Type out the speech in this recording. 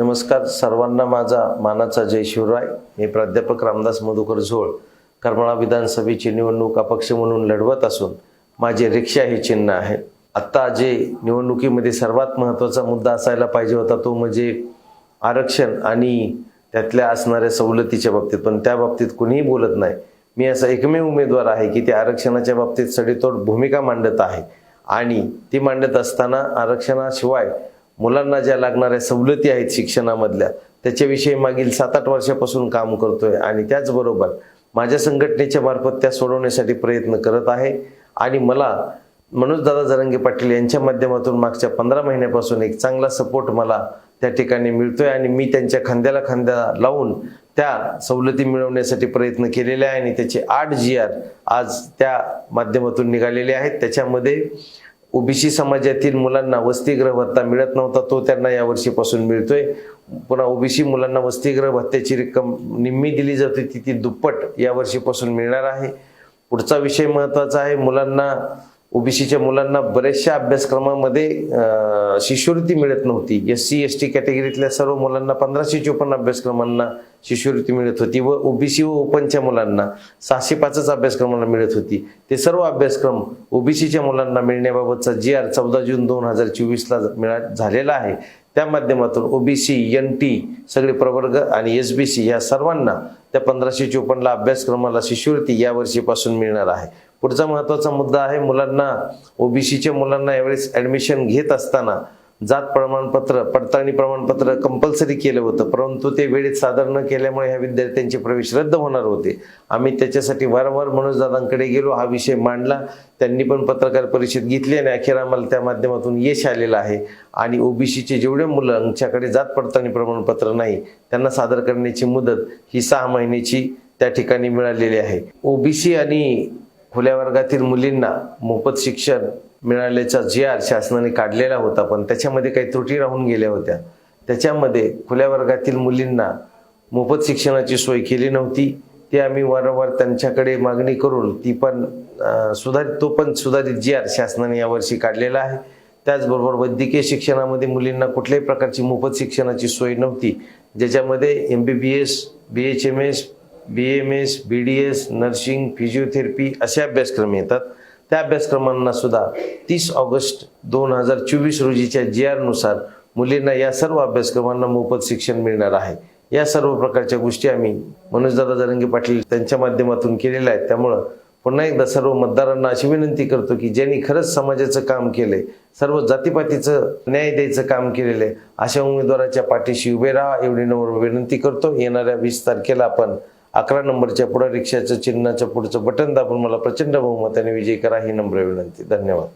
नमस्कार सर्वांना माझा मानाचा जय शिवराय. मी प्राध्यापक रामदास मधुकर झोळ. करमाळा विधानसभेची निवडणूक अपक्ष म्हणून लढवत असून माझे रिक्षा हे चिन्ह आहे. आत्ता जे निवडणुकीमध्ये सर्वात महत्त्वाचा मुद्दा असायला पाहिजे होता तो म्हणजे आरक्षण आणि त्यातल्या असणाऱ्या सवलतीच्या बाबतीत. पण त्या बाबतीत कुणीही बोलत नाही. मी असा एकमेव उमेदवार आहे की ते आरक्षणाच्या बाबतीत सडेतोड भूमिका मांडत आहे. आणि ती मांडत असताना आरक्षणाशिवाय मुलांना ज्या लागणाऱ्या सवलती आहेत शिक्षणामधल्या त्याच्याविषयी मागील सात आठ वर्षापासून काम करतोय आणि त्याचबरोबर माझ्या संघटनेच्या मार्फत त्या सोडवण्यासाठी प्रयत्न करत आहे. आणि मला मनोजदादा जरंगे पाटील यांच्या माध्यमातून मागच्या पंधरा महिन्यापासून एक चांगला सपोर्ट मला त्या ठिकाणी मिळतोय आणि मी त्यांच्या खांद्याला खांद्या लावून त्या सवलती मिळवण्यासाठी प्रयत्न केलेले आहे आणि त्याचे आठ जी आर आज त्या माध्यमातून निघालेले आहेत. त्याच्यामध्ये ओबीसी समाजातील मुलांना वसतिगृह भत्ता मिळत नव्हता तो त्यांना या वर्षीपासून मिळतोय. पुन्हा ओबीसी मुलांना वसतिगृह भत्त्याची रक्कम निम्मी दिली जाते ती ती दुप्पट या वर्षीपासून मिळणार आहे. पुढचा विषय महत्त्वाचा आहे मुलांना ओबीसीच्या मुलांना बऱ्याचशा अभ्यासक्रमामध्ये शिष्यवृत्ती मिळत नव्हती. एस सी एस टी कॅटेगरीतल्या सर्व मुलांना पंधराशे चोपन्न अभ्यासक्रमांना शिष्यवृत्ती मिळत होती व ओबीसी व ओपनच्या मुलांना सहाशे पाचच अभ्यासक्रमांना मिळत होती. ते सर्व अभ्यासक्रम ओबीसीच्या मुलांना मिळण्याबाबतचा जी आर चौदा जून दोन हजार चोवीसला मिळा झालेला आहे. त्या माध्यमातून ओबीसी एन टी सगळे प्रवर्ग आणि एस बी सी या सर्वांना त्या पंधराशे चोपन्नला अभ्यासक्रमाला शिष्यवृत्ती या वर्षीपासून मिळणार आहे. पुढचा महत्त्वाचा मुद्दा आहे मुलांना ओबीसीच्या मुलांना यावेळेस ॲडमिशन घेत असताना जात प्रमाणपत्र पडताळणी प्रमाणपत्र कंपल्सरी केलं होतं. परंतु ते वेळेत सादर न केल्यामुळे ह्या विद्यार्थ्यांचे प्रवेश रद्द होणार होते. आम्ही त्याच्यासाठी वारंवार मनोजदादांकडे गेलो हा विषय मांडला. त्यांनी पण पत्रकार परिषद घेतली आणि अखेर आम्हाला त्या माध्यमातून यश आलेलं आहे. आणि ओबीसीचे जेवढे मुलांच्याकडे जात पडताळणी प्रमाणपत्र नाही त्यांना सादर करण्याची मुदत ही सहा महिन्याची त्या ठिकाणी मिळालेली आहे. ओबीसी आणि खुल्या वर्गातील मुलींना मोफत शिक्षण मिळाल्याचा जी आर शासनाने काढलेला होता पण त्याच्यामध्ये काही त्रुटी राहून गेल्या होत्या. त्याच्यामध्ये खुल्या वर्गातील मुलींना मोफत शिक्षणाची सोय केली नव्हती. ते आम्ही वारंवार त्यांच्याकडे मागणी करून ती पण सुधारित तो पण सुधारित जी आर शासनाने यावर्षी काढलेला आहे. त्याचबरोबर वैद्यकीय शिक्षणामध्ये मुलींना कुठल्याही प्रकारची मोफत शिक्षणाची सोय नव्हती. ज्याच्यामध्ये M B B S B H M S B M S B D S nursing physiotherapy असे अभ्यासक्रम येतात. त्या अभ्यासक्रमांना सुद्धा तीस ऑगस्ट दोन हजार चोवीस रोजीच्या जी आरनुसार मुलींना या सर्व अभ्यासक्रमांना मोफत शिक्षण मिळणार आहे. या सर्व प्रकारच्या गोष्टी आम्ही मनोजदादा जरंगे पाटील त्यांच्या माध्यमातून केलेल्या आहेत. त्यामुळं पुन्हा एकदा सर्व मतदारांना अशी विनंती करतो की ज्यांनी खरंच समाजाचं काम केलंय सर्व जातीपातीचं न्याय द्यायचं काम केलेलं आहे अशा उमेदवाराच्या पाठीशी उभे राहा एवढी नम्र विनंती करतो. येणाऱ्या वीस तारखेला आपण अकरा नंबरच्या पुढे रिक्षाचं चिन्हाचं पुढचं बटन दाबून मला प्रचंड बहुमताने विजयी करा ही नम्र विनंती. धन्यवाद.